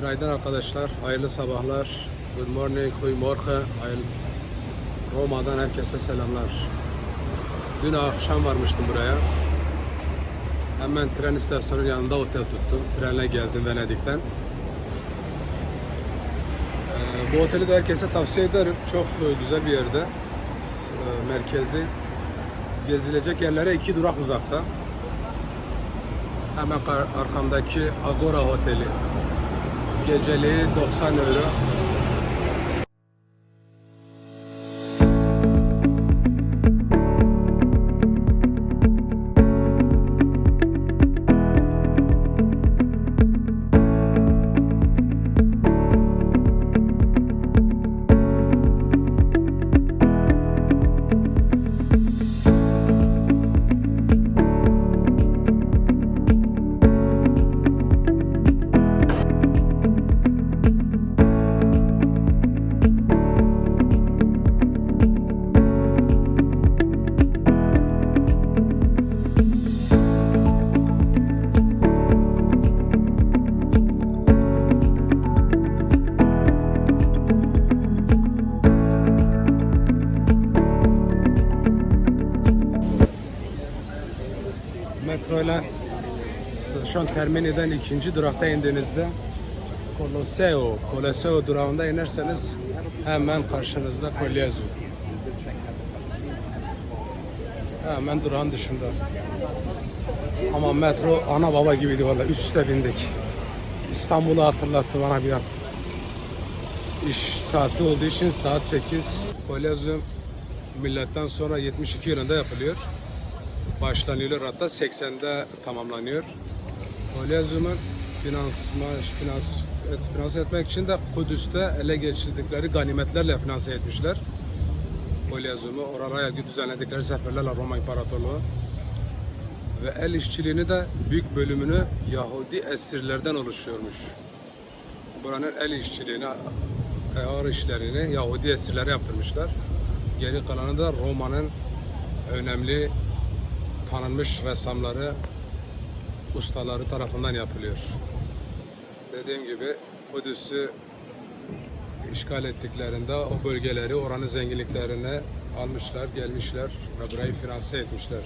Günaydın arkadaşlar, hayırlı sabahlar. Good morning, goedemorgen. Hayırlı... Roma'dan herkese selamlar. Dün akşam varmıştım buraya. Hemen tren istasyonunun yanında otel tuttum. Trenle geldim Venedik'ten. Ee, bu oteli de herkese tavsiye ederim. Çok güzel bir yerde. S- e, Merkezi. Gezilecek yerlere iki durak uzakta. Hemen arkamdaki Agora Oteli. Geceliği 90 euro. Stasyon Termini'den ikinci durakta indiğinizde Colosseo, Colosseo durağında inerseniz hemen karşınızda Collezu. Hemen durağın dışında. Ama metro ana baba gibiydi valla. Üst üste bindik. İstanbul'u hatırlattı bana bir an. İş saati olduğu için saat 8. Kolezyum milletten sonra 72 yılında yapılıyor. Başlanıyor hatta 80'de tamamlanıyor. Kolezyumun finansman, finans, et, finanse etmek için de Kudüs'te ele geçirdikleri ganimetlerle finanse etmişler. Kolezyumu oraya düzenledikleri seferlerle Roma İmparatorluğu ve el işçiliğini de büyük bölümünü Yahudi esirlerden oluşuyormuş. Buranın el işçiliğini, ağır işlerini Yahudi esirlere yaptırmışlar. Geri kalanı da Roma'nın önemli tanınmış ressamları, ustaları tarafından yapılıyor. Dediğim gibi Kudüs'ü işgal ettiklerinde o bölgeleri, oranın zenginliklerini almışlar, gelmişler ve burayı finanse etmişler.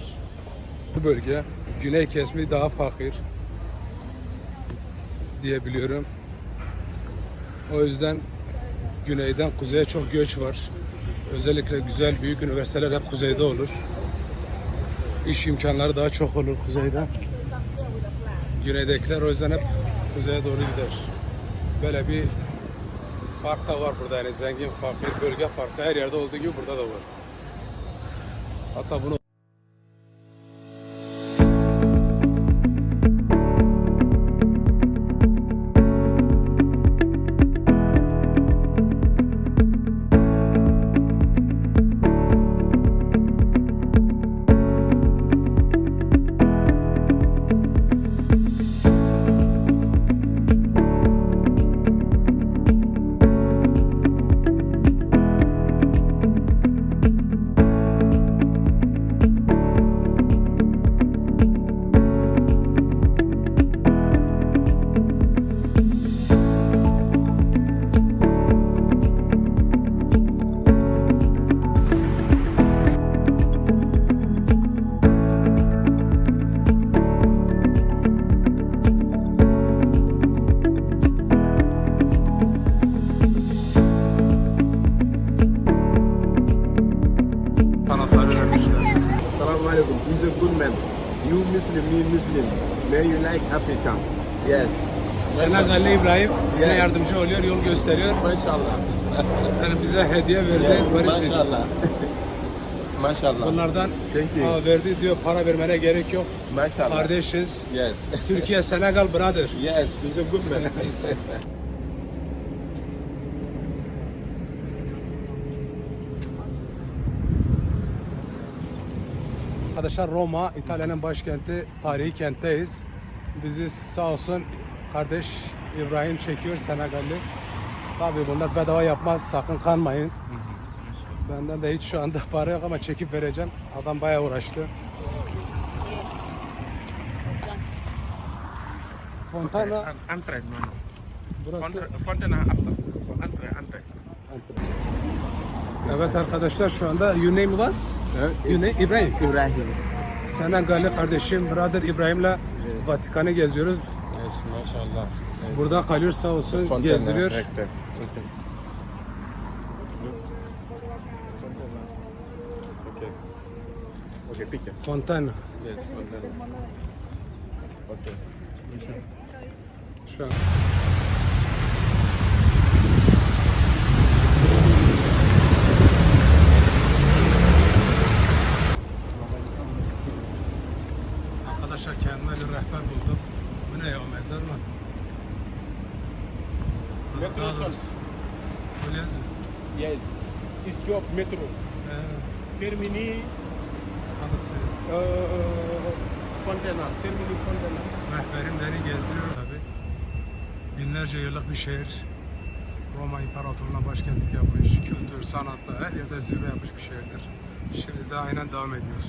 Bu bölge güney kesimi daha fakir diyebiliyorum. O yüzden güneyden kuzeye çok göç var. Özellikle güzel büyük üniversiteler hep kuzeyde olur. İş imkanları daha çok olur kuzeyde. Güneydekiler o yüzden hep kuzeye doğru gider. Böyle bir fark da var burada yani zengin fakir bölge farkı her yerde olduğu gibi burada da var. Hatta bunu bize yardımcı oluyor, yol gösteriyor. Mashallah. Yani bize hediye verdi. Bey. Mashallah. Mashallah. Bunlardan aa, verdi diyor para vermene gerek yok. Mashallah. Kardeşiz. Yes. Türkiye Senegal brother. yes. A good man. Arkadaşlar Roma, İtalya'nın başkenti, tarihi kentteyiz. Bizi sağ olsun kardeş İbrahim çekiyor Senegalli. Tabii bunlar bedava yapmaz, sakın kanmayın. Benden de hiç şu anda para yok ama çekip vereceğim. Adam bayağı uğraştı. Fontana Antret, mano. Burası Fontana after. Ante, ante. Evet arkadaşlar şu anda your name was? Your name İbrahim. İbrahim. Senegalli kardeşim brother İbrahim'le Vatikan'ı geziyoruz. Yes, maşallah. Burada kalıyor sağ olsun Fontana, gezdiriyor. recte. Okay. Fontana. Yes, fontana. Okay. Şu an. Arkadaşlar kendime bir rehber buldum. Bu ne ya mezar mı? Metro Daha son. doğrusu. Öyle yazıyor. Yes. It's job metro. Ee, Termini halısı. uh, Fontana. Termini Fontana. Rehberim beni gezdiriyor tabi. Binlerce yıllık bir şehir. Roma İmparatorluğu'na başkentlik yapmış. Kültür, sanatla her yerde zirve yapmış bir şehirdir. Şimdi de aynen devam ediyor.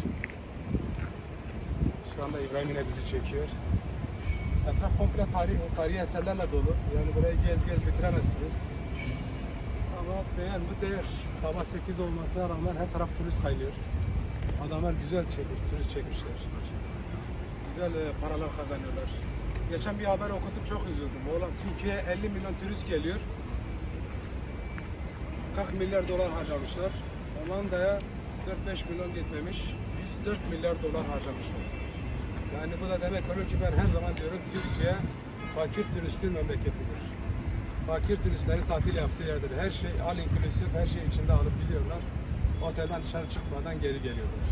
Şu anda İbrahim yine bizi çekiyor. Etraf komple tarih, tarihi eserlerle dolu. Yani burayı gez gez bitiremezsiniz. Ama değer mi değer. Sabah 8 olmasına rağmen her taraf turist kaynıyor. Adamlar güzel çekmiş, turist çekmişler güzel e, paralar kazanıyorlar. Geçen bir haber okudum çok üzüldüm. Oğlan Türkiye'ye 50 milyon turist geliyor. 40 milyar dolar harcamışlar. Hollanda'ya 4-5 milyon gitmemiş. 104 milyar dolar harcamışlar. Yani bu da demek oluyor ki ben her zaman diyorum Türkiye fakir turistin memleketidir. Fakir turistleri tatil yaptığı yerdir. Her şey all inclusive, her şey içinde alıp gidiyorlar. Otelden dışarı çıkmadan geri geliyorlar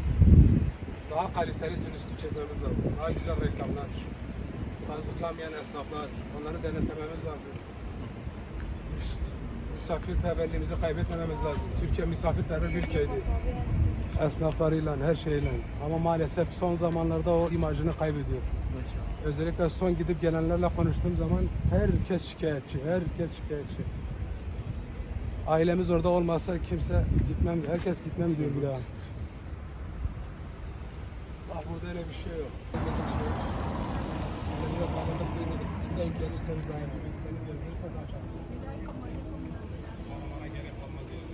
daha kaliteli turistik çekmemiz lazım. Daha güzel reklamlar, kazıklamayan esnaflar, onları denetlememiz lazım. Misafirperverliğimizi kaybetmememiz lazım. Türkiye misafirperver bir ülkeydi. Esnaflarıyla, her şeyle. Ama maalesef son zamanlarda o imajını kaybediyor. Özellikle son gidip gelenlerle konuştuğum zaman herkes şikayetçi, herkes şikayetçi. Ailemiz orada olmasa kimse gitmem, herkes gitmem diyor bir daha. Bak burada öyle bir şey yok. Böyle bir şey yok. Burada bir de tanıdık birini içinden gelirse İbrahim gibi seni gözlerse kaçar. Bana bana gerek kalmaz yani.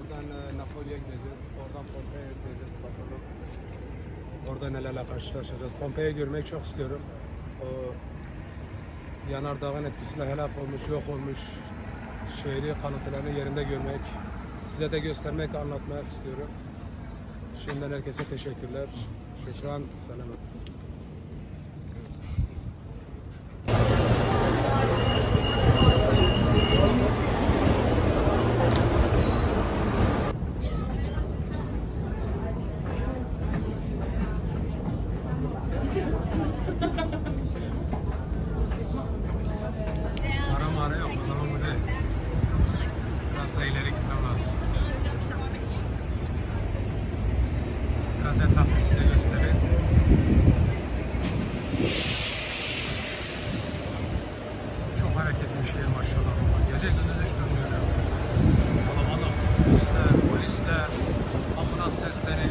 Oradan e, bakalım. Orada nelerle karşılaşacağız. Pompeia'yı görmek çok istiyorum. O yanardağın etkisiyle helak olmuş, yok olmuş şehri kalıntılarını yerinde görmek, size de göstermek, anlatmak istiyorum. Şimdiden herkese teşekkürler. Şükran, selamet. Ara mara yok, o zaman bu değil. Biraz da ileri gitmem lazım. Biraz etrafı size göstereyim. Çok bir şehir maşallah. Gece gündüz dönmüyor ya. Kalabalık, polisler, ambulans sesleri.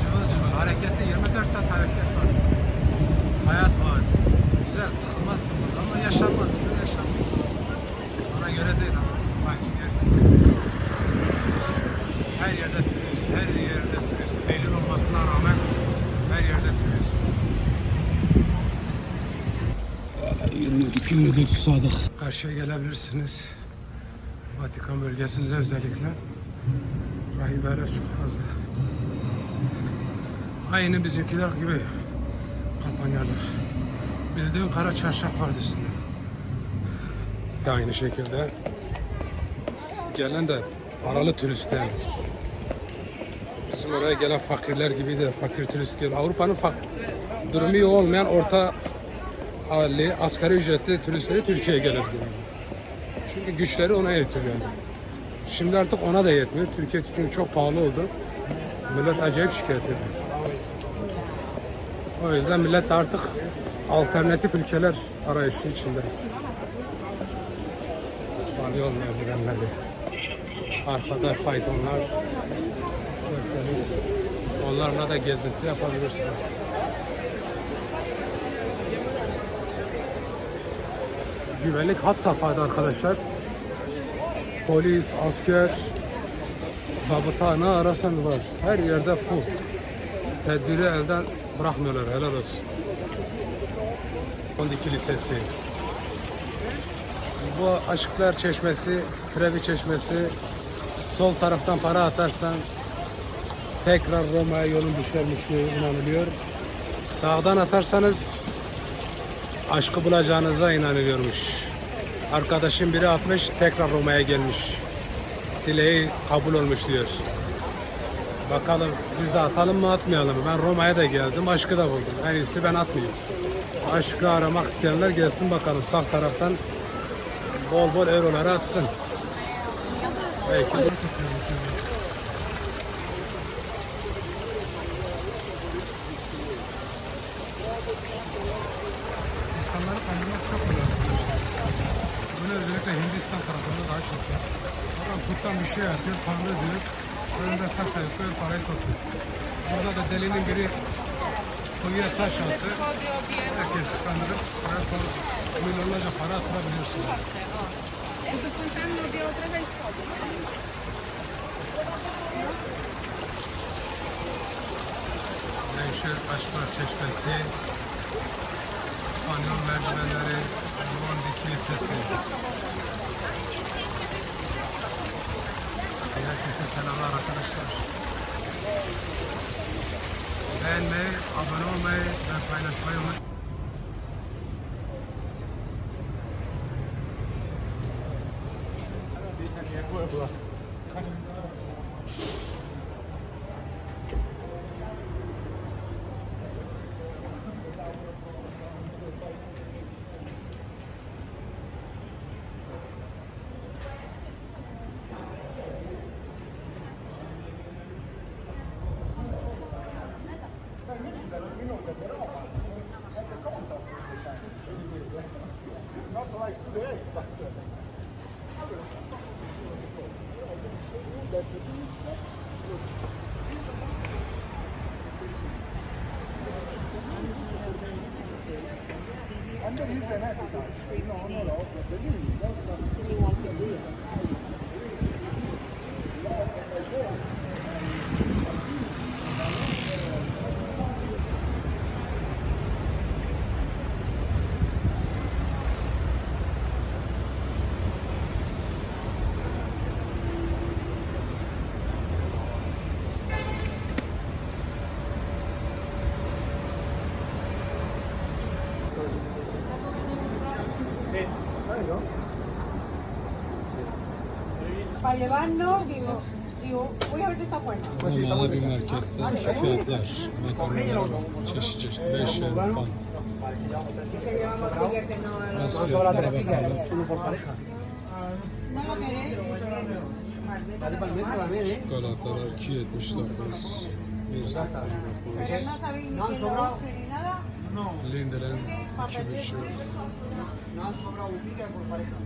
Cıvıl cıvıl, hareketli, 24 saat hareket var. Hayat var. Güzel, sıkılmazsın burada ama yaşanmaz, böyle yaşanmaz. Bana göre değil ama sanki gerisi. Her yerde turist, her yerde turist. Belli olmasına rağmen her yerde turist. Yürüdük, susadık. Karşıya gelebilirsiniz. Vatikan bölgesinde özellikle. Rahibeler çok fazla. Aynı bizimkiler gibi kampanyalar. Bildiğin kara çarşaf vardı üstünde. De aynı şekilde gelen de paralı turistler. Bizim oraya gelen fakirler gibi de fakir turist geliyor. Avrupa'nın fak durumu iyi olmayan orta halli, asgari ücretli turistleri Türkiye'ye gelir. Çünkü güçleri ona yetiyor yani. Şimdi artık ona da yetmiyor. Türkiye çünkü çok pahalı oldu. Millet acayip şikayet ediyor. O yüzden millet artık alternatif ülkeler arayışı içinde. İspanyol merdivenleri. Arkada faytonlar. İsterseniz onlarla da gezinti yapabilirsiniz. Güvenlik hat safhada arkadaşlar. Polis, asker, zabıta ne arasan var. Her yerde full. Tedbiri elden bırakmıyorlar. Helal olsun. Kondiki Lisesi. Bu Aşıklar Çeşmesi, Trevi Çeşmesi. Sol taraftan para atarsan tekrar Roma'ya yolun düşermiş diye inanılıyor. Sağdan atarsanız aşkı bulacağınıza inanılıyormuş. Arkadaşım biri atmış tekrar Roma'ya gelmiş. Dileği kabul olmuş diyor. Bakalım biz de atalım mı atmayalım mı? Ben Roma'ya da geldim aşkı da buldum. En iyisi ben atmayayım. Aşkı aramak isteyenler gelsin bakalım sağ taraftan bol bol euroları atsın. Belki İnsanları kandırmak çok kolay arkadaşlar. Bunu özellikle Hindistan tarafında daha çok var. Adam kurttan bir şey atıyor, tanrı diyor. Önünde kasa yapıyor, parayı topluyor. Burada da delinin biri kuyuya taş attı. Herkesi kandırıp parayı topluyor. Milyonlarca para vez. Nevşehir Aşklar Çeşmesi, İspanyol merdivenleri, Bondi Kilisesi. Herkese selamlar arkadaşlar. Beğenmeyi, abone olmayı ve paylaşmayı unutmayın. Para Thank you. llevarnos, digo, digo, voy a ver esta puerta. Mamalı bir marketten fiyatlar. Makarnaların çeşit çeşit 5 el falan. Nasıl fiyatlara 1.89 Lindelen 2.5 No han sobrado ubica por pareja.